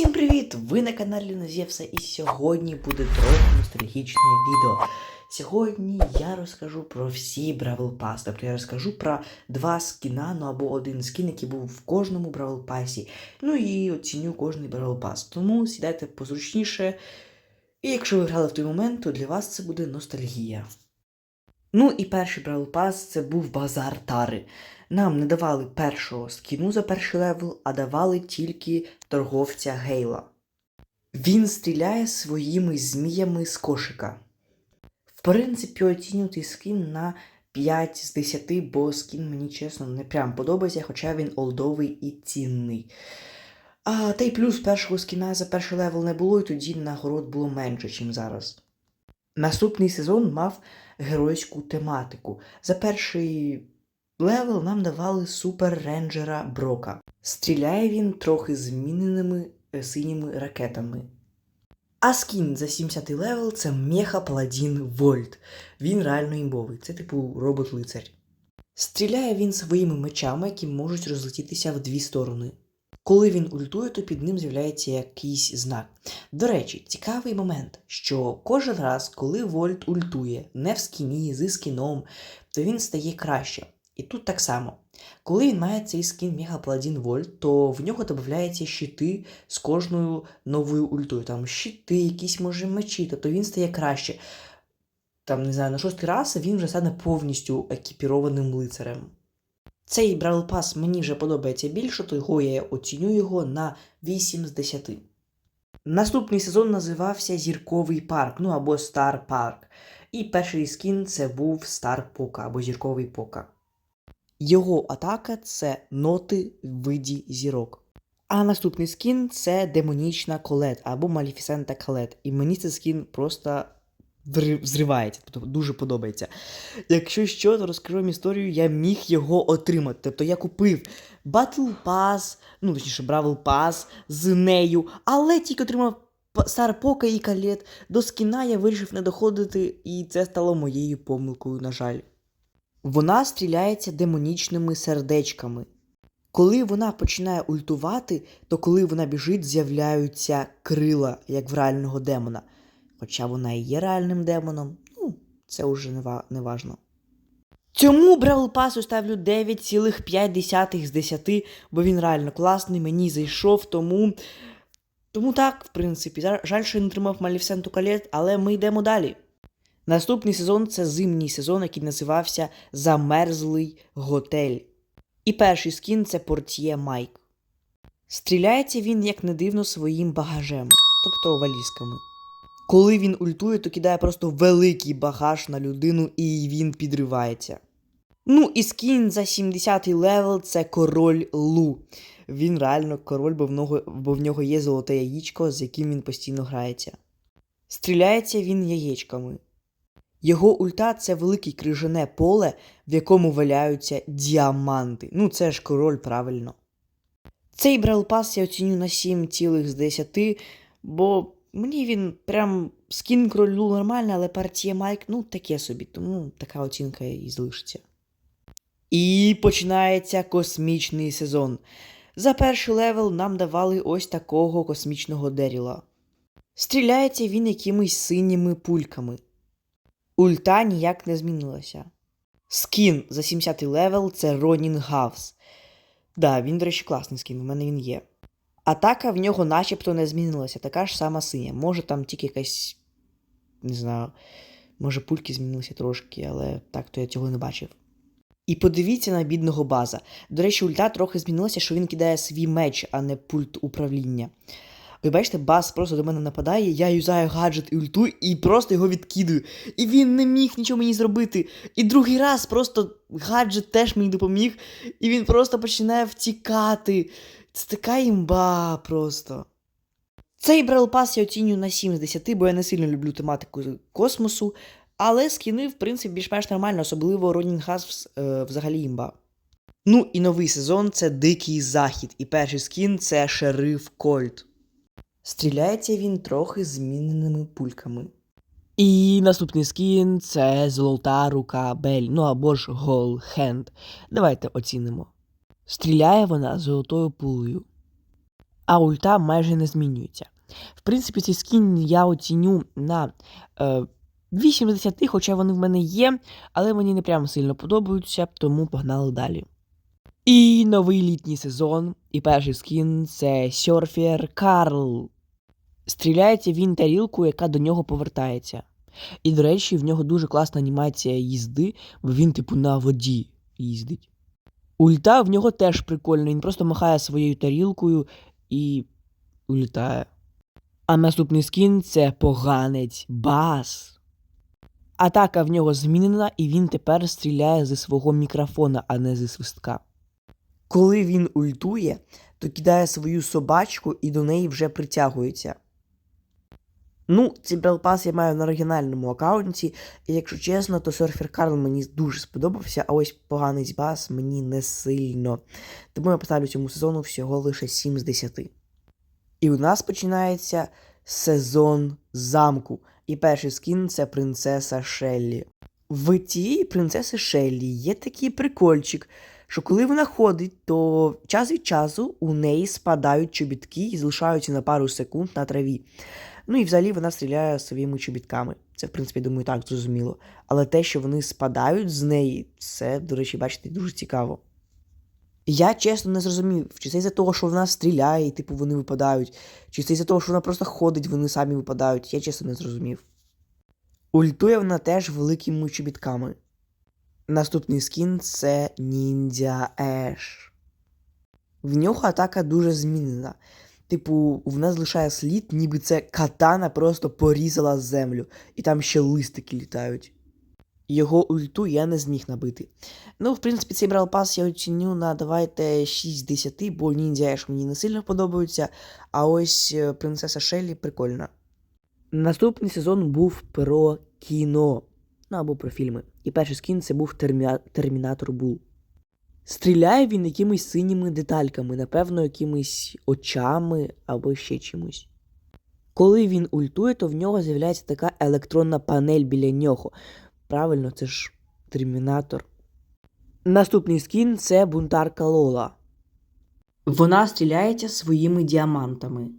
Всім привіт! Ви на каналі Назєвса і сьогодні буде трохи ностальгічне відео. Сьогодні я розкажу про всі Бравл Пас. Тобто я розкажу про два скіна, ну або один скін, який був в кожному Бравл Пасі. Ну і оціню кожний Бравл Пас. Тому сідайте позручніше. І якщо ви грали в той момент, то для вас це буде ностальгія. Ну і перший Бравл Пас це був базар Тари. Нам не давали першого скіну за перший левел, а давали тільки торговця Гейла. Він стріляє своїми зміями з кошика. В принципі, оцінювати скін на 5 з 10, бо скін мені чесно не прям подобається, хоча він олдовий і цінний. А та й плюс першого скіна за перший левел не було, і тоді нагород було менше, ніж зараз. Наступний сезон мав геройську тематику. За перший левел нам давали супер рейнджера Брока. Стріляє він трохи зміненими е, синіми ракетами. А скін за 70 левел це Меха Паладін Вольт. Він реально імбовий, це типу робот-лицар. Стріляє він своїми мечами, які можуть розлетітися в дві сторони. Коли він ультує, то під ним з'являється якийсь знак. До речі, цікавий момент, що кожен раз, коли Вольт ультує не в скіні, зі скіном, то він стає краще. І тут так само. Коли він має цей скін Мега Вольт, то в нього додаються щити з кожною новою ультою. Там щити, якісь може мечі, тобто він стає краще. Там, не знаю, на шостий раз він вже стане повністю екіпірованим лицарем. Цей Бравл Пас мені вже подобається більше, того я оціню його на 8 з 10. Наступний сезон називався Зірковий парк, ну або Стар Парк. І перший скін це був Стар Пока або Зірковий Пока. Його атака це ноти в виді зірок. А наступний скін це демонічна колет або Маліфісента Калет. І мені цей скін просто взривається, тобто дуже подобається. Якщо що, то розкажу вам історію, я міг його отримати. Тобто я купив Battle Pass, ну точніше, Бравл Pass з нею, але тільки отримав П- Стар Пока і Калет. До скіна я вирішив не доходити, і це стало моєю помилкою, на жаль. Вона стріляється демонічними сердечками. Коли вона починає ультувати, то коли вона біжить, з'являються крила, як в реального демона. Хоча вона і є реальним демоном, ну, це вже не, важно. Цьому Бравл Пасу ставлю 9,5 з 10, бо він реально класний, мені зайшов, тому. Тому так, в принципі, жаль, що я не тримав Маліфсенту Калет, але ми йдемо далі. Наступний сезон це зимній сезон, який називався Замерзлий готель. І перший скін це портьє Майк. Стріляється він, як не дивно, своїм багажем, тобто валізками. Коли він ультує, то кидає просто великий багаж на людину і він підривається. Ну і скін за 70-й левел це король Лу. Він реально король, бо в, нього, бо в нього є золоте яєчко, з яким він постійно грається. Стріляється він яєчками. Його ульта це велике крижане поле, в якому валяються діаманти. Ну, це ж король, правильно. Цей Брал Пас я оціню на 7 цілих з 10, бо мені він прям скін кролю нормальний, але партія Майк, ну, таке собі, тому така оцінка і залишиться. І починається космічний сезон. За перший левел нам давали ось такого космічного Деріла. Стріляється він якимись синіми пульками. Ульта ніяк не змінилася. Скін за 70 левел це Ронін Гавс. Да, він, до речі, класний скін, у мене він є. Атака в нього начебто не змінилася, така ж сама синя. Може там тільки якась. Не знаю, може пульки змінилися трошки, але так то я цього не бачив. І подивіться на бідного база. До речі, ульта трохи змінилася, що він кидає свій меч, а не пульт управління. Ви бачите, бас просто до мене нападає, я юзаю гаджет і ульту і просто його відкидую. І він не міг нічого мені зробити. І другий раз просто гаджет теж мені допоміг, і він просто починає втікати. Це така імба просто. Цей Брал Пас я оцінюю на 7 з 10, бо я не сильно люблю тематику космосу, але скіни, в принципі, більш-менш нормально, особливо Ронін Хас е, взагалі імба. Ну і новий сезон це Дикий Захід, і перший скін це Шериф Кольт. Стріляється він трохи зміненими пульками. І наступний скін це Золота рука Бель, ну або ж Гол Хенд. Давайте оцінимо. Стріляє вона золотою пулею. а ульта майже не змінюється. В принципі, цей скін я оціню на е, 80, хоча вони в мене є, але мені не прямо сильно подобаються, тому погнали далі. І новий літній сезон, і перший скін це Сьорфер Карл. Стріляється він тарілку, яка до нього повертається. І, до речі, в нього дуже класна анімація їзди, бо він, типу, на воді їздить. Ульта в нього теж прикольна, він просто махає своєю тарілкою і улітає. А наступний скін це поганець Бас. Атака в нього змінена, і він тепер стріляє зі свого мікрофона, а не зі свистка. Коли він ультує, то кидає свою собачку і до неї вже притягується. Ну, цей Брелпас я маю на оригінальному аккаунті, і якщо чесно, то серфер Карл мені дуже сподобався, а ось поганий бас мені не сильно. Тому я поставлю цьому сезону всього лише 7 з 10. І у нас починається сезон замку. І перший скін це принцеса Шеллі. В тієї принцеси Шеллі є такий прикольчик, що коли вона ходить, то час від часу у неї спадають чобітки і залишаються на пару секунд на траві. Ну і взагалі вона стріляє своїми чобітками. Це, в принципі, думаю, так зрозуміло. Але те, що вони спадають з неї, це, до речі, бачите, дуже цікаво. Я чесно не зрозумів, чи це із-за того, що вона стріляє, і типу вони випадають, чи це із-за того, що вона просто ходить, вони самі випадають. Я чесно не зрозумів. Ультує вона теж великими чобітками. Наступний скін це Ніндзя Еш. В нього атака дуже змінена. Типу, в нас залишає слід, ніби це катана просто порізала землю, і там ще листики літають. Його ульту я не зміг набити. Ну, в принципі, цей брал пас я оціню на давайте 6 з 10, бо ніндзя Еш мені не сильно подобаються, а ось е, принцеса Шеллі прикольна. Наступний сезон був про кіно, ну або про фільми. І перший скін це був. Термінатор Бул. Стріляє він якимись синіми детальками, напевно, якимись очами або ще чимось. Коли він ультує, то в нього з'являється така електронна панель біля нього. Правильно, це ж термінатор. Наступний скін це бунтарка Лола. Вона стріляється своїми діамантами.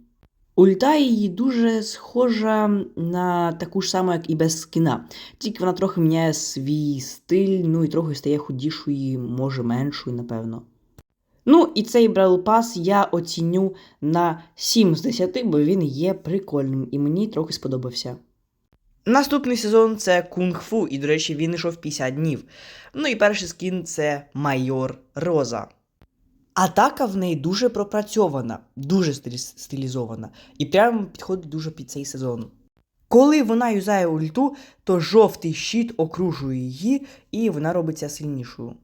Ульта її дуже схожа на таку ж саму, як і без скіна. Тільки вона трохи міняє свій стиль, ну і трохи стає худішою, може меншою, напевно. Ну, і цей Brawl Pass я оціню на 7 з 10, бо він є прикольним і мені трохи сподобався. Наступний сезон це кунг-фу, і, до речі, він йшов 50 днів. Ну і перший скін це Майор Роза. Атака в неї дуже пропрацьована, дуже стилізована, і прямо підходить дуже під цей сезон. Коли вона юзає ульту, то жовтий щит окружує її, і вона робиться сильнішою.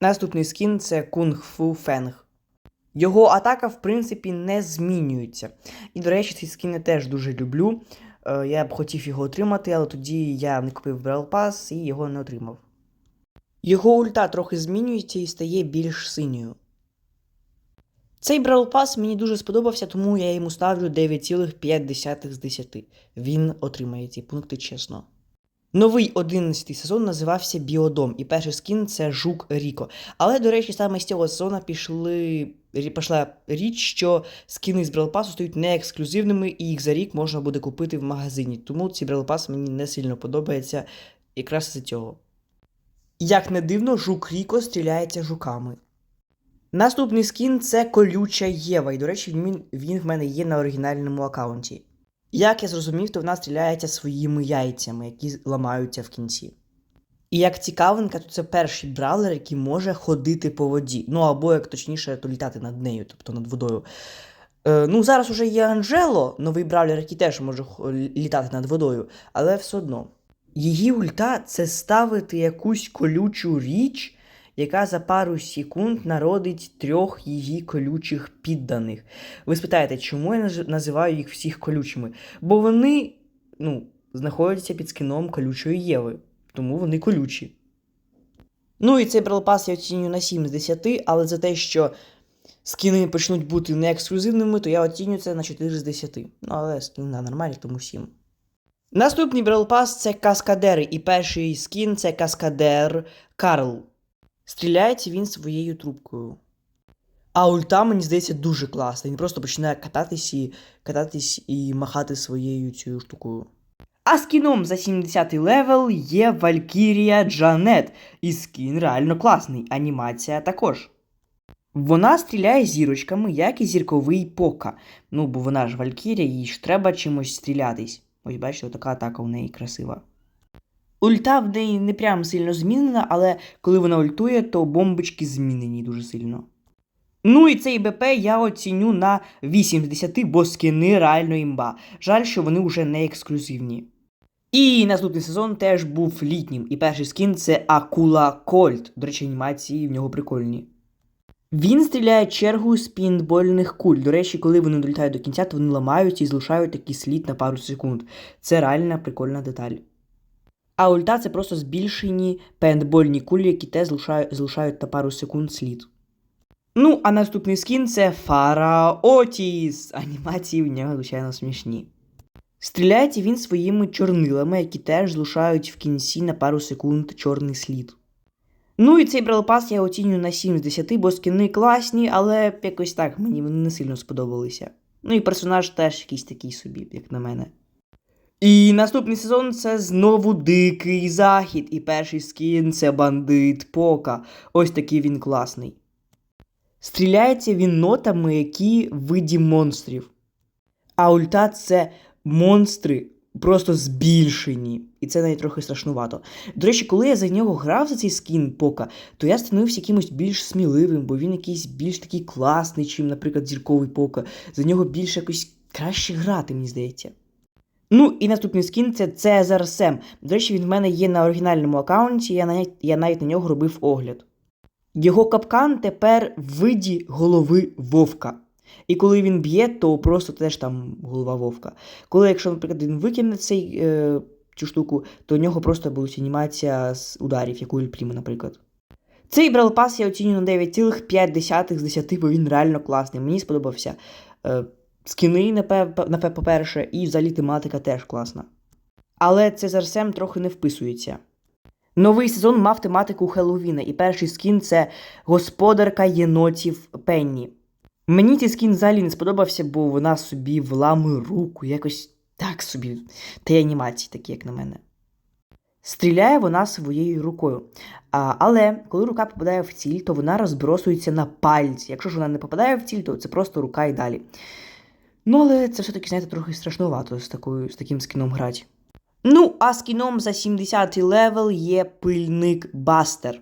Наступний скін це Кунг-Фу Фенг. Його атака, в принципі, не змінюється. І, до речі, цей скін я теж дуже люблю. Е, Я б хотів його отримати, але тоді я не купив Brawl Pass і його не отримав. Його ульта трохи змінюється і стає більш синьою. Цей Brawl Pass мені дуже сподобався, тому я йому ставлю 9,5 з 10. Він отримає ці пункти чесно. Новий 11 сезон називався Біодом, і перший скін це Жук Ріко. Але, до речі, саме з цього сезону пішли, пішла річ, що скіни з Pass стають не ексклюзивними, і їх за рік можна буде купити в магазині. Тому Brawl Pass мені не сильно подобається якраз з цього. Як не дивно, жук Ріко стріляється жуками. Наступний скін це колюча Єва, і, до речі, він, він в мене є на оригінальному аккаунті. Як я зрозумів, то вона стріляється своїми яйцями, які ламаються в кінці. І як цікавинка, то це перший бравлер, який може ходити по воді. Ну або, як точніше, то літати над нею, тобто над водою. Е, ну, зараз уже є Анжело, новий бравлер, який теж може літати над водою, але все одно. Її ульта це ставити якусь колючу річ, яка за пару секунд народить трьох її колючих підданих. Ви спитаєте, чому я називаю їх всіх колючими? Бо вони ну, знаходяться під скином колючої Єви, тому вони колючі. Ну і цей Brawl я оцінюю на 7 з 10, але за те, що скіни почнуть бути не ексклюзивними, то я оцінюю це на 4 з 10. Ну, але скіни нормальні, тому 7. Наступний Pass це каскадери, і перший скін це каскадер Карл. Стріляється він своєю трубкою. А ульта, мені здається, дуже класна. Він просто починає кататись і кататись і махати своєю цією штукою. А скіном за 70-й левел є Валькірія Джанет. І скін реально класний, анімація також. Вона стріляє зірочками, як і зірковий пока. Ну, бо вона ж Валькірія, їй ж треба чимось стрілятись. Ось бачите, така атака у неї красива. Ульта в неї не прям сильно змінена, але коли вона ультує, то бомбочки змінені дуже сильно. Ну і цей БП я оціню на 8 з 10, бо скини реально імба. Жаль, що вони вже не ексклюзивні. І наступний сезон теж був літнім, і перший скін це Акула Кольт. До речі, анімації в нього прикольні. Він стріляє чергою з пінбольних куль. До речі, коли вони долітають до кінця, то вони ламаються і залишають такий слід на пару секунд. Це реальна прикольна деталь. А ульта це просто збільшені пейнтбольні кулі, які залишають, залишають на пару секунд слід. Ну, а наступний скін це Фара Отіс. Анімації в нього, звичайно, смішні. Стріляється він своїми чорнилами, які теж залишають в кінці на пару секунд чорний слід. Ну і цей брелпас я оцінюю на 7 з 10, бо скини класні, але якось так мені вони не сильно сподобалися. Ну і персонаж теж якийсь такий собі, як на мене. І наступний сезон це знову дикий захід, і перший скін це бандит Пока. Ось такий він класний. Стріляється він нотами, які виді монстрів. А ульта це монстри просто збільшені. І це навіть трохи страшнувато. До речі, коли я за нього грав за цей скін Пока, то я становився якимось більш сміливим, бо він якийсь більш такий класний, чим, наприклад, зірковий Пока. За нього більш якось краще грати, мені здається. Ну і наступний скін це Цезар Сем. До речі, він в мене є на оригінальному аккаунті, я навіть, я навіть на нього робив огляд. Його капкан тепер в виді голови вовка. І коли він б'є, то просто теж там голова вовка. Коли, якщо, наприклад, він викине цей, е, цю штуку, то у нього просто буде анімація з ударів, як у Ільпріма, наприклад. Цей брелпас я оцінюю на 9,5 з 10, бо він реально класний. Мені сподобався. Е, скіни, напев, по-перше, і взагалі тематика теж класна. Але Цезар Сем трохи не вписується. Новий сезон мав тематику Хеллоуіна, і перший скін це господарка єнотів Пенні. Мені цей скін взагалі не сподобався, бо вона собі вламує руку, якось так собі. Та й анімації такі, як на мене. Стріляє вона своєю рукою. А, але коли рука попадає в ціль, то вона розбросується на пальці. Якщо ж вона не попадає в ціль, то це просто рука і далі. Ну, але це все-таки, знаєте, трохи страшнувато з, такою, з таким скіном грати. Ну, а скіном за 70 левел є пильник Бастер.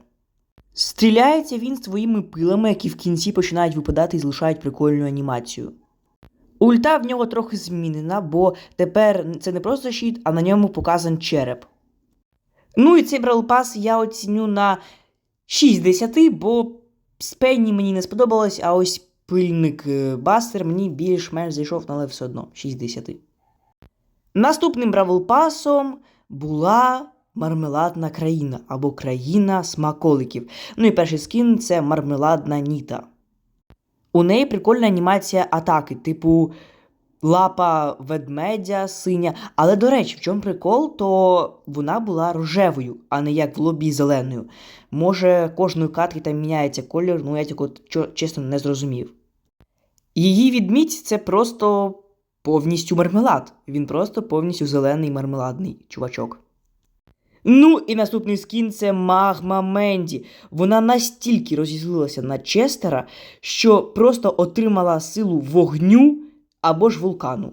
Стріляється він своїми пилами, які в кінці починають випадати і залишають прикольну анімацію. Ульта в нього трохи змінена, бо тепер це не просто щит, а на ньому показан череп. Ну і цей бралпас я оціню на 6 з 10, бо з Пенні мені не сподобалось, а ось пильник е, Бастер мені більш-менш зайшов, але все одно 6 з 10. Наступним бравлпасом була мармеладна країна або країна смаколиків. Ну і перший скін це мармеладна Ніта. У неї прикольна анімація атаки, типу лапа ведмедя синя. Але, до речі, в чому прикол, то вона була рожевою, а не як в лобі зеленою. Може, кожної катки там міняється колір, ну я тільки чесно не зрозумів. Її відміть це просто повністю мармелад. Він просто повністю зелений мармеладний чувачок. Ну і наступний скін це Магма Менді. Вона настільки розізлилася на Честера, що просто отримала силу вогню або ж вулкану.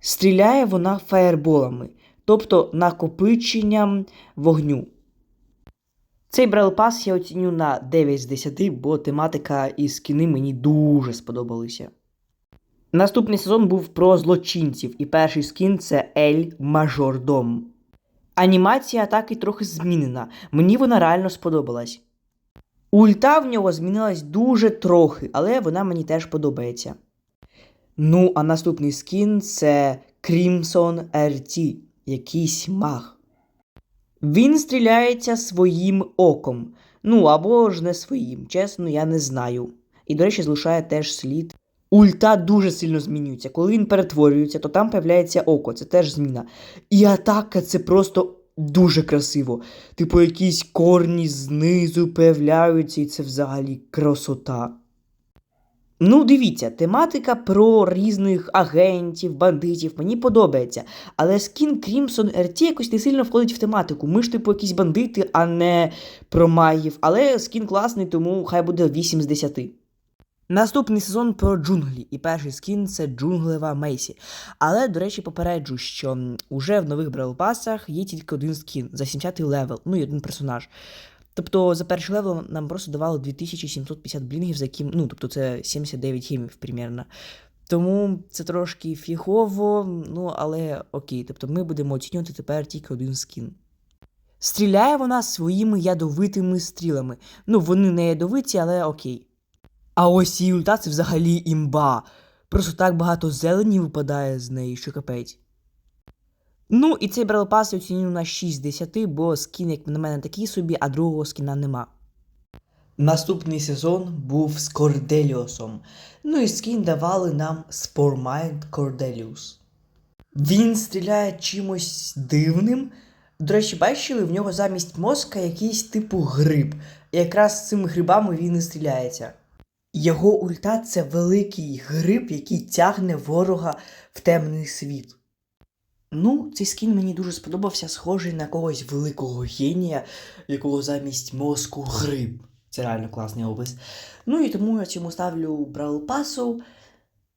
Стріляє вона фаєрболами, тобто накопиченням вогню. Цей брелпас я оціню на 9 з 10, бо тематика і скіни мені дуже сподобалися. Наступний сезон був про злочинців, і перший скін це Ель Мажордом. Анімація атаки трохи змінена. Мені вона реально сподобалась. Ульта в нього змінилась дуже трохи, але вона мені теж подобається. Ну, а наступний скін це Crimson RT, якийсь маг. Він стріляється своїм оком. Ну або ж не своїм, чесно, я не знаю. І, до речі, залишає теж слід. Ульта дуже сильно змінюється. Коли він перетворюється, то там появляється око, це теж зміна. І атака це просто дуже красиво. Типу, якісь корні знизу появляються, і це взагалі красота. Ну, дивіться, тематика про різних агентів, бандитів мені подобається. Але скін Crimson RT якось не сильно входить в тематику. Ми ж, типу, якісь бандити, а не про магів. Але скін класний, тому хай буде 8 з 10. Наступний сезон про джунглі, і перший скін це джунглева Мейсі. Але, до речі, попереджу, що уже в нових брелпасах є тільки один скін за 70-й левел, ну і один персонаж. Тобто за перший левел нам просто давали 2750 блінгів, за яким, ну, тобто це 79 хімів примерно. Тому це трошки фігово, ну але окей. Тобто ми будемо оцінювати тепер тільки один скін. Стріляє вона своїми ядовитими стрілами. Ну, вони не ядовиті, але окей. А ось її ульта це взагалі імба. Просто так багато зелені випадає з неї, що капець. Ну, і цей Брал Пас я оцінюю на 6 з 10, бо скін, як на мене, такий собі, а другого скіна нема. Наступний сезон був з Корделіусом. Ну і скін давали нам Spormind Cordelius. Він стріляє чимось дивним. До речі, бачили, в нього замість мозка якийсь типу гриб. І якраз з цими грибами він і стріляється. Його ульта це великий гриб, який тягне ворога в темний світ. Ну, цей скін мені дуже сподобався, схожий на когось великого генія, якого замість мозку гриб. Це реально класний опис. Ну і тому я цьому ставлю Бравл Пасу,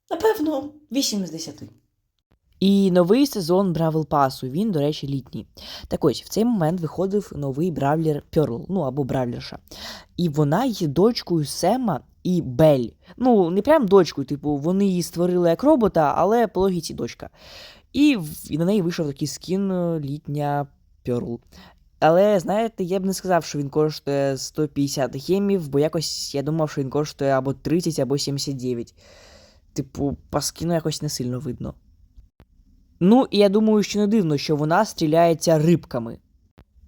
напевно, 8 з 10. І новий сезон Бравл Пасу, він, до речі, літній. Так ось, в цей момент виходив новий бравлер Перл, ну або бравлерша. І вона є дочкою Сема і Бель. Ну, не прям дочкою, типу, вони її створили як робота, але по логіці дочка. І, і на неї вийшов такий скін е, літня Перл. Але знаєте, я б не сказав, що він коштує 150 гемів, бо якось я думав, що він коштує або 30, або 79. Типу, по скіну якось не сильно видно. Ну, і я думаю, що не дивно, що вона стріляється рибками.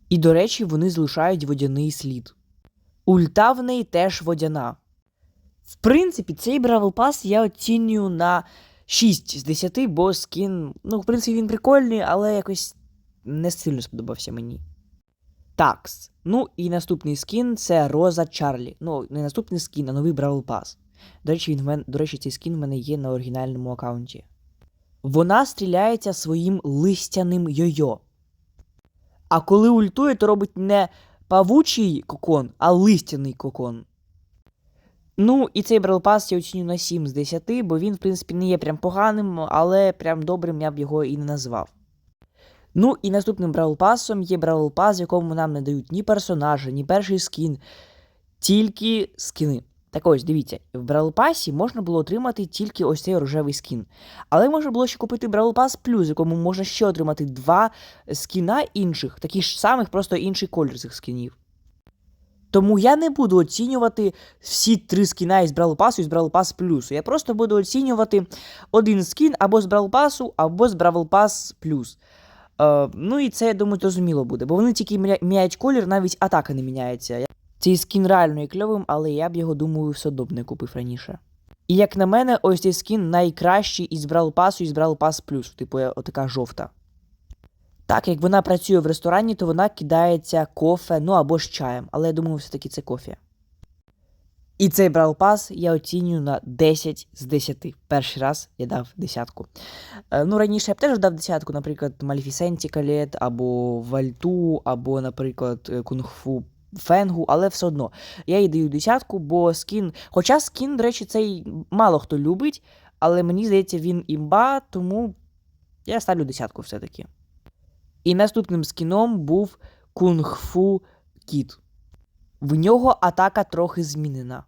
І, до речі, вони залишають водяний слід. Ульта в неї теж водяна. В принципі, цей Бравл Пас я оцінюю на 6 з 10, бо скін, ну, в принципі, він прикольний, але якось не сильно сподобався мені. Такс. Ну і наступний скін це Роза Чарлі. Ну, не наступний скін, а новий Бравл Пас. До речі, він в мен... До речі, цей скін в мене є на оригінальному аккаунті. Вона стріляється своїм листяним йо-йо. А коли ультує, то робить не павучий кокон, а листяний кокон. Ну, і цей Брал Пас я оціню на 7 з 10, бо він, в принципі, не є прям поганим, але прям добрим я б його і не назвав. Ну і наступним Бравл Пасом є Бравл Пас, в якому нам не дають ні персонажа, ні перший скін, тільки скіни. Так ось, дивіться, в Бравл Пасі можна було отримати тільки ось цей рожевий скін. Але можна було ще купити Бравл Пас Плюс, якому можна ще отримати два скіна інших, таких ж самих, просто інший колір цих скінів. Тому я не буду оцінювати всі три скіна із Бравл Пасу і з Бравл Пас Плюсу. Я просто буду оцінювати один скін або з Бравл Пасу, або з Бравл Пас Плюс. Е, ну і це, я думаю, зрозуміло буде, бо вони тільки міняють колір, навіть атака не міняється. Цей скін реально є кльовим, але я б його, думаю, все одно б не купив раніше. І як на мене, ось цей скін найкращий із Бравл Пасу і з Бравл Пас Плюс, типу отака жовта. Так, як вона працює в ресторані, то вона кидається кофе, ну або ж чаєм, але я думаю, все-таки це кофе. І цей Бравл Пас я оцінюю на 10 з 10. Перший раз я дав десятку. Е, Ну, раніше я б теж дав десятку, наприклад, Малефісенті Калет, або Вальту, або, наприклад, е, Кунг-Фу Фенгу, але все одно. Я їй даю десятку, бо скін. Хоча скін, до речі, цей мало хто любить, але мені здається, він імба, тому я ставлю десятку все-таки. І наступним скіном був Кунг-Фу Кіт. В нього атака трохи змінена.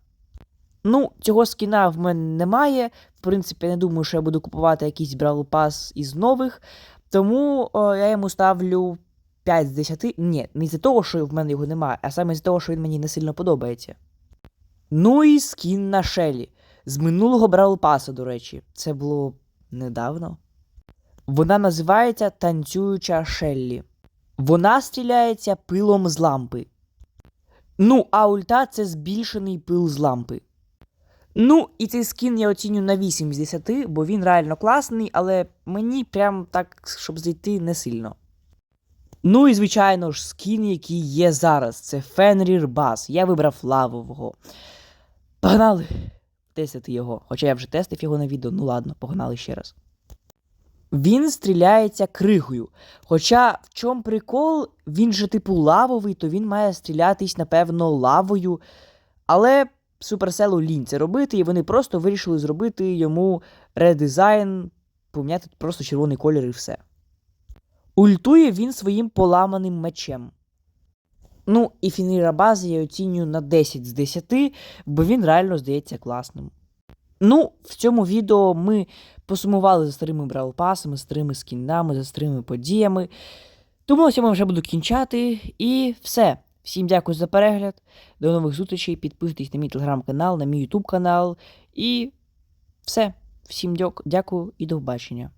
Ну, цього скіна в мене немає. В принципі, я не думаю, що я буду купувати якийсь Бравл Пас із нових. Тому о, я йому ставлю 5 з 10. Ні, не з-за того, що в мене його немає, а саме з-за того, що він мені не сильно подобається. Ну і скін на Шелі. З минулого Бравл Паса, до речі. Це було недавно. Вона називається Танцююча Шеллі. Вона стріляється пилом з лампи. Ну, а ульта це збільшений пил з лампи. Ну, і цей скін я оціню на 8 з 10, бо він реально класний, але мені прям так, щоб зайти, не сильно. Ну і звичайно ж, скін, який є зараз, це Фенрір Бас. Я вибрав лавового. Погнали! затестити його. Хоча я вже тестив його на відео, ну ладно, погнали ще раз. Він стріляється кригою. Хоча в чому прикол, він же типу лавовий, то він має стрілятись, напевно, лавою. Але Суперселу лінь це робити, і вони просто вирішили зробити йому редизайн, поміняти просто червоний колір і все. Ультує він своїм поламаним мечем. Ну, і фінира бази я оцінюю на 10 з 10, бо він реально здається класним. Ну, в цьому відео ми посумували за старими бралпасами, старими скінами, за старими подіями. Тому на цьому вже буду кінчати. І все. Всім дякую за перегляд. До нових зустрічей. Підписуйтесь на мій телеграм-канал, на мій ютуб канал. І все. Всім дякую і до побачення.